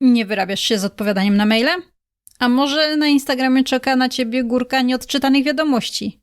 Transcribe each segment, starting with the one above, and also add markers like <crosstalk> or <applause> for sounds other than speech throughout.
Nie wyrabiasz się z odpowiadaniem na maile? A może na Instagramie czeka na ciebie górka nieodczytanych wiadomości?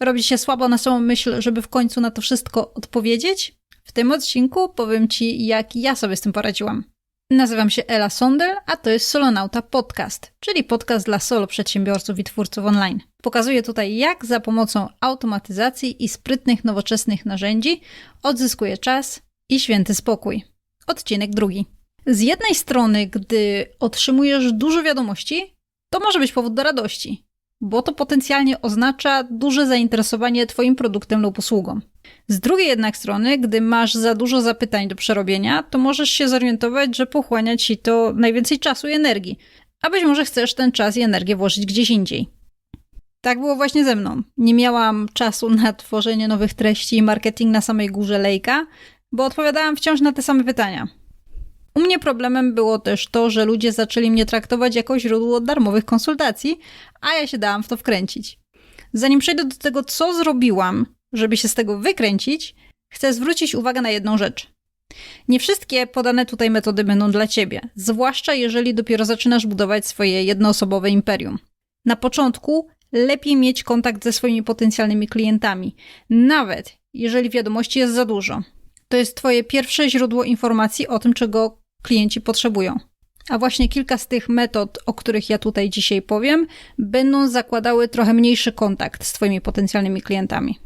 Robi się słabo na samą myśl, żeby w końcu na to wszystko odpowiedzieć? W tym odcinku powiem ci, jak ja sobie z tym poradziłam. Nazywam się Ela Sondel, a to jest Solonauta Podcast, czyli podcast dla solo przedsiębiorców i twórców online. Pokazuję tutaj, jak za pomocą automatyzacji i sprytnych, nowoczesnych narzędzi odzyskuję czas i święty spokój. Odcinek drugi. Z jednej strony, gdy otrzymujesz dużo wiadomości, to może być powód do radości, bo to potencjalnie oznacza duże zainteresowanie Twoim produktem lub usługą. Z drugiej jednak strony, gdy masz za dużo zapytań do przerobienia, to możesz się zorientować, że pochłania ci to najwięcej czasu i energii, a być może chcesz ten czas i energię włożyć gdzieś indziej. Tak było właśnie ze mną. Nie miałam czasu na tworzenie nowych treści i marketing na samej górze lejka, bo odpowiadałam wciąż na te same pytania. U mnie problemem było też to, że ludzie zaczęli mnie traktować jako źródło darmowych konsultacji, a ja się dałam w to wkręcić. Zanim przejdę do tego, co zrobiłam, żeby się z tego wykręcić, chcę zwrócić uwagę na jedną rzecz. Nie wszystkie podane tutaj metody będą dla ciebie, zwłaszcza jeżeli dopiero zaczynasz budować swoje jednoosobowe imperium. Na początku lepiej mieć kontakt ze swoimi potencjalnymi klientami, nawet jeżeli wiadomości jest za dużo. To jest Twoje pierwsze źródło informacji o tym, czego klienci potrzebują. A właśnie kilka z tych metod, o których ja tutaj dzisiaj powiem, będą zakładały trochę mniejszy kontakt z Twoimi potencjalnymi klientami.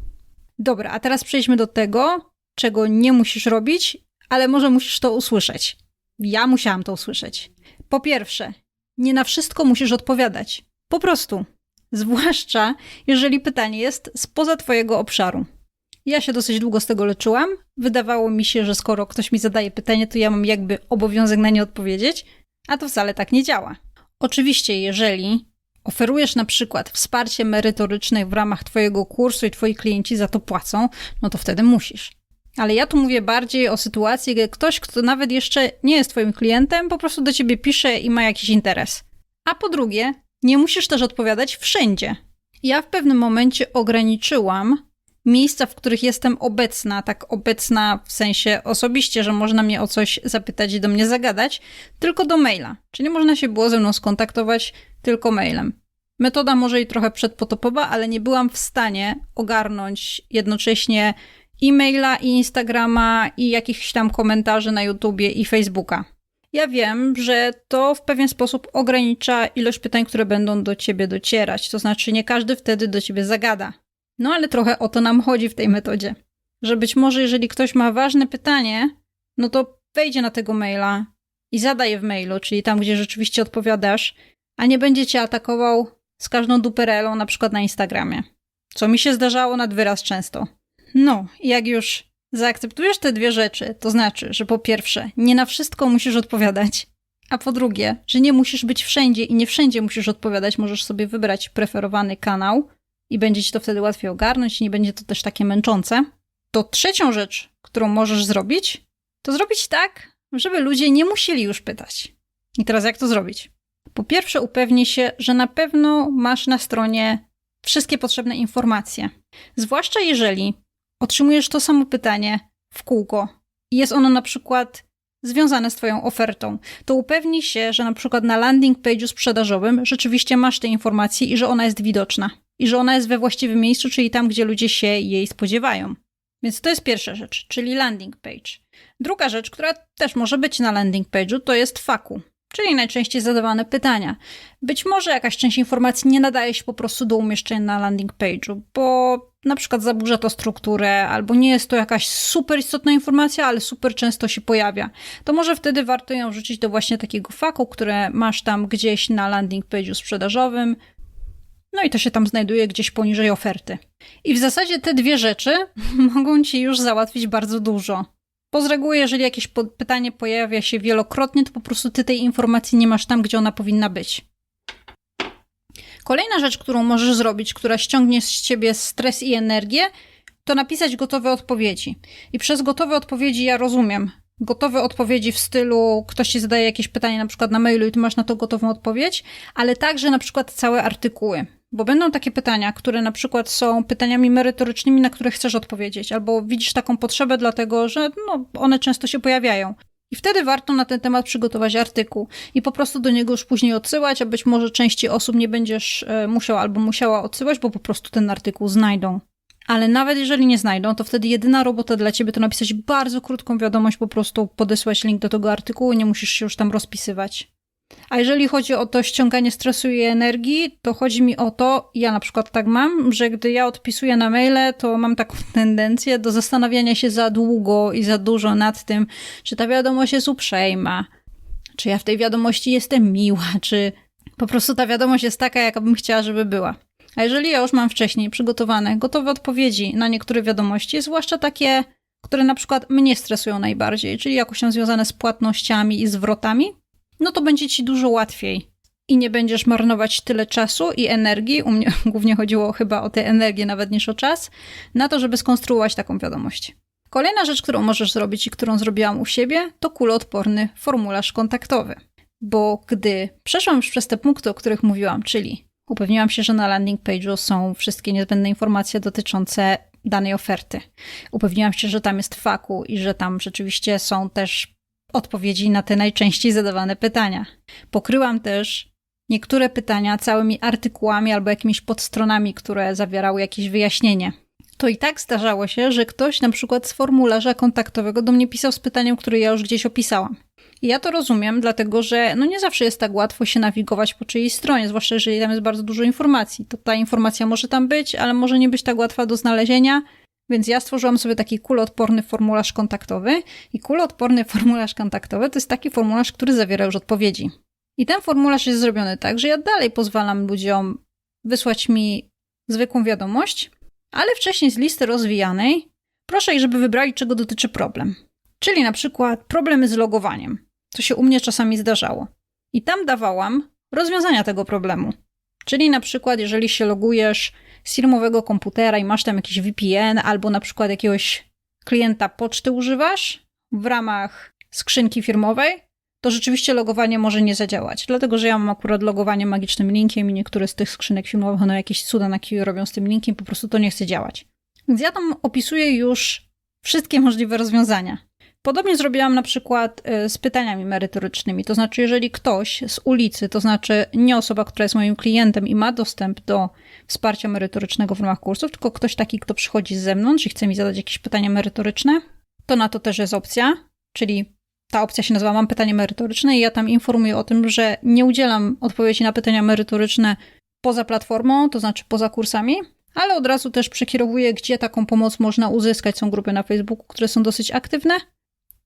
Dobra, a teraz przejdźmy do tego, czego nie musisz robić, ale może musisz to usłyszeć. Ja musiałam to usłyszeć. Po pierwsze, nie na wszystko musisz odpowiadać. Po prostu. Zwłaszcza jeżeli pytanie jest spoza Twojego obszaru. Ja się dosyć długo z tego leczyłam. Wydawało mi się, że skoro ktoś mi zadaje pytanie, to ja mam jakby obowiązek na nie odpowiedzieć, a to wcale tak nie działa. Oczywiście, jeżeli oferujesz na przykład wsparcie merytoryczne w ramach Twojego kursu i Twoi klienci za to płacą, no to wtedy musisz. Ale ja tu mówię bardziej o sytuacji, gdy ktoś, kto nawet jeszcze nie jest Twoim klientem, po prostu do Ciebie pisze i ma jakiś interes. A po drugie, nie musisz też odpowiadać wszędzie. Ja w pewnym momencie ograniczyłam miejsca, w których jestem obecna, tak obecna w sensie osobiście, że można mnie o coś zapytać i do mnie zagadać, tylko do maila. Czyli można się było ze mną skontaktować tylko mailem. Metoda może i trochę przedpotopowa, ale nie byłam w stanie ogarnąć jednocześnie e-maila i Instagrama i jakichś tam komentarzy na YouTubie i Facebooka. Ja wiem, że to w pewien sposób ogranicza ilość pytań, które będą do ciebie docierać. To znaczy, nie każdy wtedy do ciebie zagada. No ale trochę o to nam chodzi w tej metodzie. Że być może, jeżeli ktoś ma ważne pytanie, no to wejdzie na tego maila i zadaje w mailu, czyli tam, gdzie rzeczywiście odpowiadasz, a nie będzie cię atakował z każdą duperelą, na przykład na Instagramie. Co mi się zdarzało nad wyraz często. No, jak już zaakceptujesz te dwie rzeczy, to znaczy, że po pierwsze, nie na wszystko musisz odpowiadać, a po drugie, że nie musisz być wszędzie i nie wszędzie musisz odpowiadać, możesz sobie wybrać preferowany kanał, i będzie ci to wtedy łatwiej ogarnąć i nie będzie to też takie męczące. To trzecią rzecz, którą możesz zrobić, to zrobić tak, żeby ludzie nie musieli już pytać. I teraz jak to zrobić? Po pierwsze, upewnij się, że na pewno masz na stronie wszystkie potrzebne informacje. Zwłaszcza jeżeli otrzymujesz to samo pytanie w kółko i jest ono na przykład związane z Twoją ofertą, to upewnij się, że na przykład na landing page'u sprzedażowym rzeczywiście masz te informacje i że ona jest widoczna i że ona jest we właściwym miejscu, czyli tam, gdzie ludzie się jej spodziewają. Więc to jest pierwsza rzecz, czyli landing page. Druga rzecz, która też może być na landing page'u, to jest faku, czyli najczęściej zadawane pytania. Być może jakaś część informacji nie nadaje się po prostu do umieszczenia na landing page'u, bo na przykład zaburza to strukturę, albo nie jest to jakaś super istotna informacja, ale super często się pojawia. To może wtedy warto ją wrzucić do właśnie takiego faku, które masz tam gdzieś na landing page'u sprzedażowym, no i to się tam znajduje gdzieś poniżej oferty. I w zasadzie te dwie rzeczy <laughs> mogą ci już załatwić bardzo dużo. Bo z reguły, jeżeli jakieś pytanie pojawia się wielokrotnie, to po prostu ty tej informacji nie masz tam, gdzie ona powinna być. Kolejna rzecz, którą możesz zrobić, która ściągnie z ciebie stres i energię, to napisać gotowe odpowiedzi. I przez gotowe odpowiedzi ja rozumiem. Gotowe odpowiedzi w stylu, ktoś ci zadaje jakieś pytanie na przykład na mailu i ty masz na to gotową odpowiedź, ale także na przykład całe artykuły. Bo będą takie pytania, które na przykład są pytaniami merytorycznymi, na które chcesz odpowiedzieć, albo widzisz taką potrzebę, dlatego że no, one często się pojawiają. I wtedy warto na ten temat przygotować artykuł i po prostu do niego już później odsyłać, a być może części osób nie będziesz e, musiał albo musiała odsyłać, bo po prostu ten artykuł znajdą. Ale nawet jeżeli nie znajdą, to wtedy jedyna robota dla ciebie to napisać bardzo krótką wiadomość, po prostu podesłać link do tego artykułu, nie musisz się już tam rozpisywać. A jeżeli chodzi o to ściąganie stresu i energii, to chodzi mi o to, ja na przykład tak mam, że gdy ja odpisuję na maile, to mam taką <laughs> tendencję do zastanawiania się za długo i za dużo nad tym, czy ta wiadomość jest uprzejma, czy ja w tej wiadomości jestem miła, czy po prostu ta wiadomość jest taka, jaka bym chciała, żeby była. A jeżeli ja już mam wcześniej przygotowane gotowe odpowiedzi na niektóre wiadomości, zwłaszcza takie, które na przykład mnie stresują najbardziej, czyli jakoś tam związane z płatnościami i zwrotami, no to będzie ci dużo łatwiej. I nie będziesz marnować tyle czasu i energii, u mnie <laughs> głównie chodziło chyba o tę energię nawet niż o czas, na to, żeby skonstruować taką wiadomość. Kolejna rzecz, którą możesz zrobić i którą zrobiłam u siebie, to kuloodporny formularz kontaktowy. Bo gdy przeszłam już przez te punkty, o których mówiłam, czyli upewniłam się, że na landing page'u są wszystkie niezbędne informacje dotyczące danej oferty. Upewniłam się, że tam jest faku i że tam rzeczywiście są też odpowiedzi na te najczęściej zadawane pytania. Pokryłam też niektóre pytania całymi artykułami albo jakimiś podstronami, które zawierały jakieś wyjaśnienie. To i tak zdarzało się, że ktoś na przykład z formularza kontaktowego do mnie pisał z pytaniem, które ja już gdzieś opisałam. I ja to rozumiem, dlatego że no nie zawsze jest tak łatwo się nawigować po czyjejś stronie, zwłaszcza jeżeli tam jest bardzo dużo informacji. To ta informacja może tam być, ale może nie być tak łatwa do znalezienia, więc ja stworzyłam sobie taki kuloodporny formularz kontaktowy i kuloodporny <laughs> formularz kontaktowy to jest taki formularz, który zawiera już odpowiedzi. I ten formularz jest zrobiony tak, że ja dalej pozwalam ludziom wysłać mi zwykłą wiadomość, ale wcześniej z listy rozwijanej proszę ich, żeby wybrali, czego dotyczy problem. Czyli na przykład problemy z logowaniem, co się u mnie czasami zdarzało. I tam dawałam rozwiązania tego problemu. Czyli na przykład, jeżeli się logujesz firmowego komputera i masz tam jakiś VPN albo na przykład jakiegoś klienta poczty używasz w ramach skrzynki firmowej, to rzeczywiście logowanie może nie zadziałać. Dlatego, że ja mam akurat logowanie magicznym linkiem i niektóre z tych skrzynek firmowych, one jakieś cuda na kiju robią z tym linkiem, po prostu to nie chce działać. Więc ja tam opisuję już wszystkie możliwe rozwiązania. Podobnie zrobiłam na przykład y, z pytaniami merytorycznymi. To znaczy, jeżeli ktoś z ulicy, to znaczy nie osoba, która jest moim klientem i ma dostęp do wsparcia merytorycznego w ramach kursów, tylko ktoś taki, kto przychodzi z zewnątrz i chce mi zadać jakieś pytania merytoryczne, to na to też jest opcja, czyli ta opcja się nazywa Mam pytanie merytoryczne i ja tam informuję o tym, że nie udzielam odpowiedzi na pytania merytoryczne poza platformą, to znaczy poza kursami, ale od razu też przekierowuję, gdzie taką pomoc można uzyskać. Są grupy na Facebooku, które są dosyć aktywne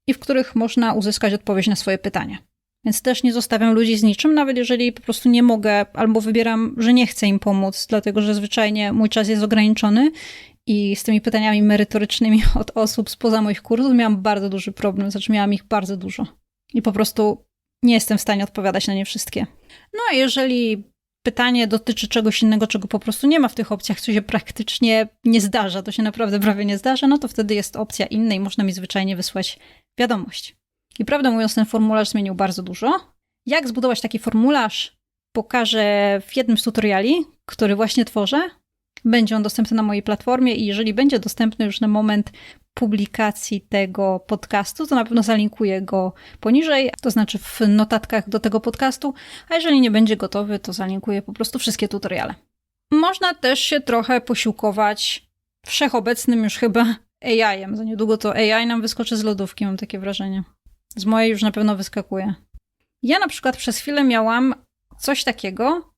i w których można uzyskać odpowiedź na swoje pytania. Więc też nie zostawiam ludzi z niczym, nawet jeżeli po prostu nie mogę albo wybieram, że nie chcę im pomóc, dlatego że zwyczajnie mój czas jest ograniczony i z tymi pytaniami merytorycznymi <laughs> od osób spoza moich kursów miałam bardzo duży problem, znaczy miałam ich bardzo dużo. I po prostu nie jestem w stanie odpowiadać na nie wszystkie. No a jeżeli pytanie dotyczy czegoś innego, czego po prostu nie ma w tych opcjach, co się praktycznie nie zdarza, to się naprawdę prawie nie zdarza, no to wtedy jest opcja inna i można mi zwyczajnie wysłać wiadomość. I prawdę mówiąc, ten formularz zmienił bardzo dużo. Jak zbudować taki formularz, pokażę w jednym z tutoriali, który właśnie tworzę. Będzie on dostępny na mojej platformie i jeżeli będzie dostępny już na moment publikacji tego podcastu, to na pewno zalinkuję go poniżej, to znaczy w notatkach do tego podcastu, a jeżeli nie będzie gotowy, to zalinkuję po prostu wszystkie tutoriale. Można też się trochę posiłkować wszechobecnym już chyba AI-em. Za niedługo to AI nam wyskoczy z lodówki, mam takie wrażenie. Z mojej już na pewno wyskakuje. Ja na przykład przez chwilę miałam coś takiego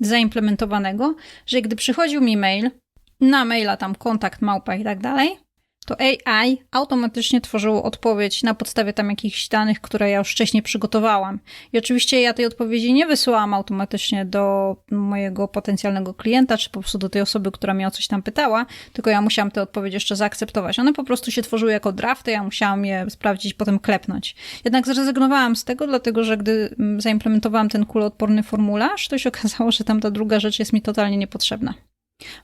zaimplementowanego, że gdy przychodził mi mail, na maila tam kontakt, małpa i tak dalej, to AI automatycznie tworzyło odpowiedź na podstawie tam jakichś danych, które ja już wcześniej przygotowałam. I oczywiście ja tej odpowiedzi nie wysyłałam automatycznie do mojego potencjalnego klienta, czy po prostu do tej osoby, która mnie o coś tam pytała, tylko ja musiałam tę odpowiedź jeszcze zaakceptować. One po prostu się tworzyły jako drafty, ja musiałam je sprawdzić, potem klepnąć. Jednak zrezygnowałam z tego, dlatego że gdy mm, zaimplementowałam ten kuloodporny formularz, to się okazało, że tam ta druga rzecz jest mi totalnie niepotrzebna.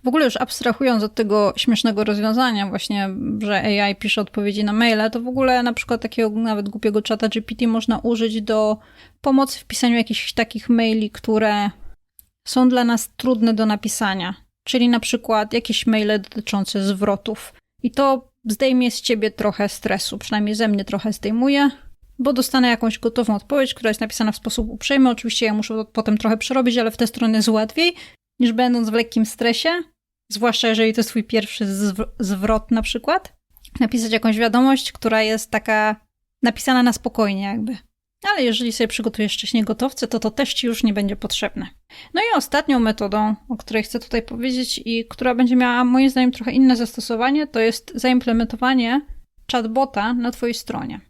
W ogóle już abstrahując od tego śmiesznego rozwiązania właśnie, że AI pisze odpowiedzi na maile, to w ogóle na przykład takiego nawet głupiego czata GPT można użyć do pomocy w pisaniu jakichś takich maili, które są dla nas trudne do napisania. Czyli na przykład jakieś maile dotyczące zwrotów. I to zdejmie z ciebie trochę stresu, przynajmniej ze mnie trochę zdejmuje, bo dostanę jakąś gotową odpowiedź, która jest napisana w sposób uprzejmy. Oczywiście ja muszę to potem trochę przerobić, ale w tę stronę jest łatwiej niż będąc w lekkim stresie, zwłaszcza jeżeli to jest twój pierwszy zw- zwrot na przykład. Napisać jakąś wiadomość, która jest taka napisana na spokojnie jakby. Ale jeżeli sobie przygotujesz wcześniej gotowce, to to też ci już nie będzie potrzebne. No i ostatnią metodą, o której chcę tutaj powiedzieć i która będzie miała moim zdaniem trochę inne zastosowanie, to jest zaimplementowanie chatbota na twojej stronie.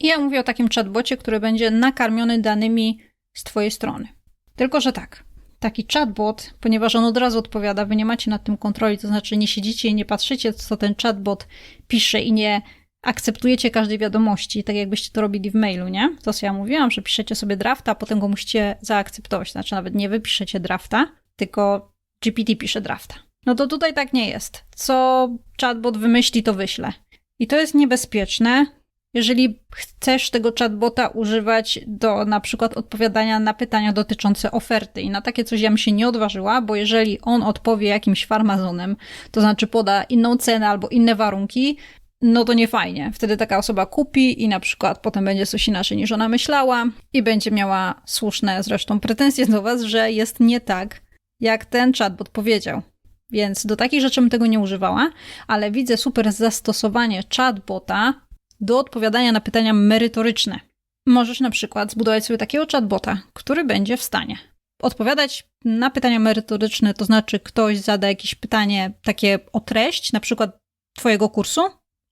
I ja mówię o takim chatbocie, który będzie nakarmiony danymi z twojej strony. Tylko, że tak, taki chatbot, ponieważ on od razu odpowiada, wy nie macie nad tym kontroli, to znaczy nie siedzicie i nie patrzycie, co ten chatbot pisze i nie akceptujecie każdej wiadomości, tak jakbyście to robili w mailu, nie? To co ja mówiłam, że piszecie sobie drafta, a potem go musicie zaakceptować. Znaczy nawet nie wy piszecie drafta, tylko GPT pisze drafta. No to tutaj tak nie jest. Co chatbot wymyśli, to wyślę. I to jest niebezpieczne, jeżeli chcesz tego chatbota używać do na przykład odpowiadania na pytania dotyczące oferty. I na takie coś ja bym się nie odważyła, bo jeżeli on odpowie jakimś farmazonem, to znaczy poda inną cenę albo inne warunki, no to nie fajnie. Wtedy taka osoba kupi i na przykład potem będzie coś inaczej niż ona myślała i będzie miała słuszne zresztą pretensje do was, że jest nie tak, jak ten chatbot powiedział. Więc do takich rzeczy bym tego nie używała, ale widzę super zastosowanie chatbota do odpowiadania na pytania merytoryczne. Możesz na przykład zbudować sobie takiego chatbota, który będzie w stanie odpowiadać na pytania merytoryczne, to znaczy ktoś zada jakieś pytanie takie o treść, na przykład twojego kursu,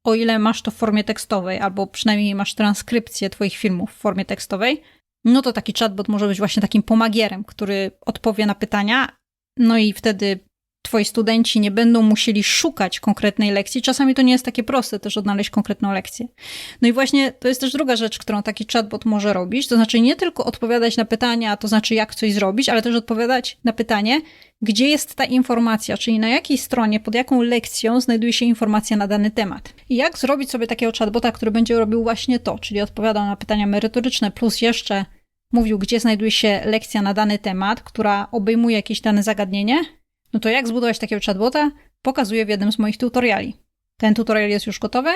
o ile masz to w formie tekstowej, albo przynajmniej masz transkrypcję Twoich filmów w formie tekstowej, no to taki chatbot może być właśnie takim pomagierem, który odpowie na pytania, no i wtedy Twoi studenci nie będą musieli szukać konkretnej lekcji. Czasami to nie jest takie proste też odnaleźć konkretną lekcję. No i właśnie to jest też druga rzecz, którą taki chatbot może robić, to znaczy nie tylko odpowiadać na pytania, to znaczy jak coś zrobić, ale też odpowiadać na pytanie, gdzie jest ta informacja, czyli na jakiej stronie, pod jaką lekcją znajduje się informacja na dany temat. I jak zrobić sobie takiego chatbota, który będzie robił właśnie to, czyli odpowiadał na pytania merytoryczne, plus jeszcze mówił, gdzie znajduje się lekcja na dany temat, która obejmuje jakieś dane zagadnienie, no to jak zbudować takiego chatbota, pokazuję w jednym z moich tutoriali. Ten tutorial jest już gotowy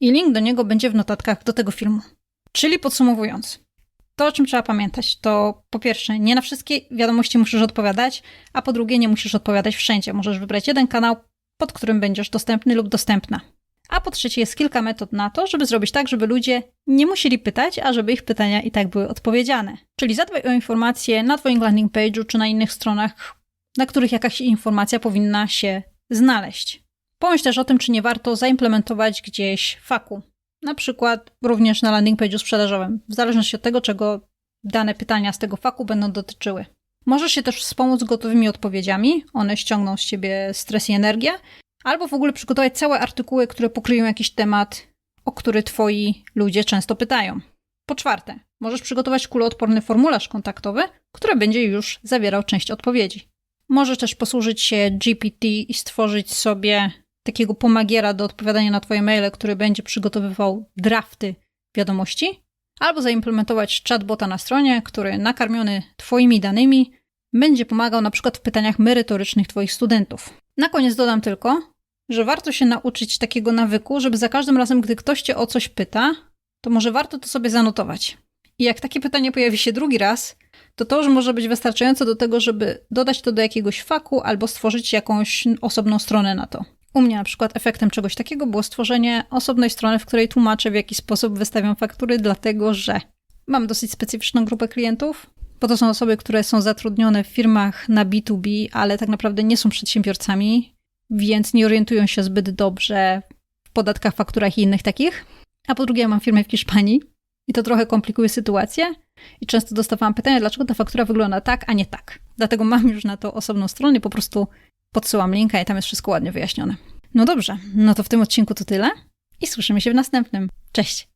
i link do niego będzie w notatkach do tego filmu. Czyli podsumowując, to o czym trzeba pamiętać, to po pierwsze, nie na wszystkie wiadomości musisz odpowiadać, a po drugie, nie musisz odpowiadać wszędzie. Możesz wybrać jeden kanał, pod którym będziesz dostępny lub dostępna. A po trzecie, jest kilka metod na to, żeby zrobić tak, żeby ludzie nie musieli pytać, a żeby ich pytania i tak były odpowiedziane. Czyli zadbaj o informacje na Twoim landing page'u czy na innych stronach, na których jakaś informacja powinna się znaleźć. Pomyśl też o tym, czy nie warto zaimplementować gdzieś faku. Na przykład również na landing page'u sprzedażowym, w zależności od tego, czego dane pytania z tego faku będą dotyczyły. Możesz się też wspomóc gotowymi odpowiedziami, one ściągną z ciebie stres i energię, albo w ogóle przygotować całe artykuły, które pokryją jakiś temat, o który twoi ludzie często pytają. Po czwarte, możesz przygotować kuloodporny formularz kontaktowy, który będzie już zawierał część odpowiedzi. Możesz też posłużyć się GPT i stworzyć sobie takiego pomagiera do odpowiadania na Twoje maile, który będzie przygotowywał drafty wiadomości, albo zaimplementować chatbota na stronie, który nakarmiony Twoimi danymi będzie pomagał na przykład w pytaniach merytorycznych Twoich studentów. Na koniec dodam tylko, że warto się nauczyć takiego nawyku, żeby za każdym razem, gdy ktoś Cię o coś pyta, to może warto to sobie zanotować. I jak takie pytanie pojawi się drugi raz, to to już może być wystarczające do tego, żeby dodać to do jakiegoś faku albo stworzyć jakąś osobną stronę na to. U mnie na przykład efektem czegoś takiego było stworzenie osobnej strony, w której tłumaczę, w jaki sposób wystawiam faktury, dlatego że mam dosyć specyficzną grupę klientów, bo to są osoby, które są zatrudnione w firmach na B2B, ale tak naprawdę nie są przedsiębiorcami, więc nie orientują się zbyt dobrze w podatkach, fakturach i innych takich. A po drugie, ja mam firmę w Hiszpanii i to trochę komplikuje sytuację, i często dostawałam pytania, dlaczego ta faktura wygląda tak, a nie tak. Dlatego mam już na to osobną stronę, po prostu podsyłam linka i tam jest wszystko ładnie wyjaśnione. No dobrze, no to w tym odcinku to tyle i słyszymy się w następnym. Cześć!